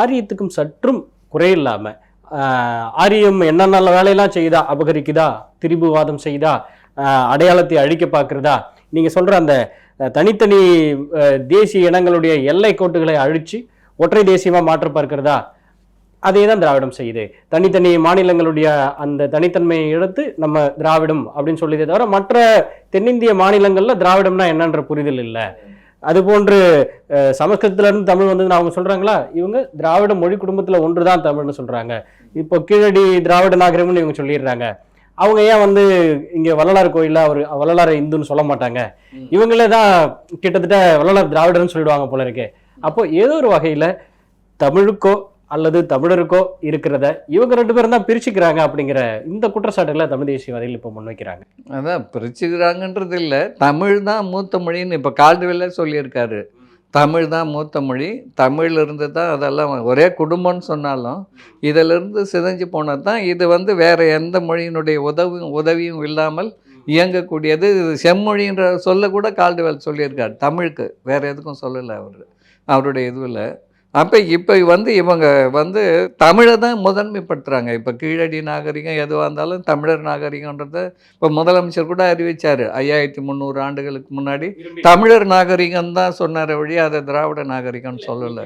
ஆரியத்துக்கும் சற்றும் குறையில்லாமல் ஆரியம் என்னென்ன வேலையெல்லாம் செய்யுதா அபகரிக்குதா? திரிபுவாதம் செய்தா? அடையாளத்தை அழிக்க பார்க்குறதா? நீங்கள் சொல்கிற அந்த தனித்தனி தேசிய இனங்களுடைய எல்லை கோட்டுகளை அழித்து ஒற்றை தேசியமாக மாற்ற பார்க்கிறதா? அதே தான் திராவிடம் செய்யுது. தனித்தனி மாநிலங்களுடைய அந்த தனித்தன்மையை எடுத்து நம்ம திராவிடம் அப்படின்னு சொல்லியதே தவிர மற்ற தென்னிந்திய மாநிலங்களில் திராவிடம்னா என்னன்ற புரிதல் இல்லை. அது போன்று அஹ், சமஸ்கிருதத்துல இருந்து தமிழ் வந்ததுன்னு அவங்க சொல்றாங்களா? இவங்க திராவிட மொழி குடும்பத்துல ஒன்றுதான் தமிழ்னு சொல்றாங்க. இப்போ கீழடி திராவிட நாகரிகம்னு இவங்க சொல்லிடுறாங்க. அவங்க ஏன் வந்து இங்க வள்ளலார் கோயில்ல அவர் வள்ளலார் இந்துன்னு சொல்ல மாட்டாங்க. இவங்களே தான் கிட்டத்தட்ட வள்ளலார் திராவிடர்னு சொல்லிடுவாங்க போல இருக்கே. அப்போ ஏதோ ஒரு வகையில தமிழுக்கோ அல்லது தமிழருக்கோ இருக்கிறத இவங்க ரெண்டு பேரும் தான் பிரிச்சுக்கிறாங்க அப்படிங்கிற இந்த குற்றச்சாட்டுகளை தமிழ் தேசியவாதிகள் இப்போ முன்வைக்கிறாங்க. அதான் பிரிச்சுக்கிறாங்கன்றது இல்லை. தமிழ் தான் மூத்த மொழின்னு இப்போ கால்டுவெல்ல சொல்லியிருக்காரு. தமிழ் தான் மூத்த மொழி. தமிழ்ல இருந்து தான் அதெல்லாம் ஒரே குடும்பம்னு சொன்னாலும் இதிலிருந்து சிதைஞ்சு போனது தான் இது வந்து வேறு எந்த மொழியினுடைய உதவியும் உதவியும் இல்லாமல் இயங்கக்கூடியது. இது செம்மொழின்ற சொல்ல கூட கால்டுவெல் சொல்லியிருக்காரு. தமிழுக்கு வேறு எதுக்கும் சொல்லலை அவர். அவருடைய இதுவில். அப்போ இப்போ வந்து இவங்க வந்து தமிழை தான் முதன்மைப்படுத்துகிறாங்க இப்போ கீழடி நாகரிகம் எதுவாக இருந்தாலும் தமிழர் நாகரிகன்றதை இப்போ முதலமைச்சர் கூட அறிவிச்சார். ஐயாயிரத்தி முந்நூறு ஆண்டுகளுக்கு முன்னாடி தமிழர் நாகரிகம் தான் சொன்னார் வழி அதை திராவிட நாகரிகம்னு சொல்லலை.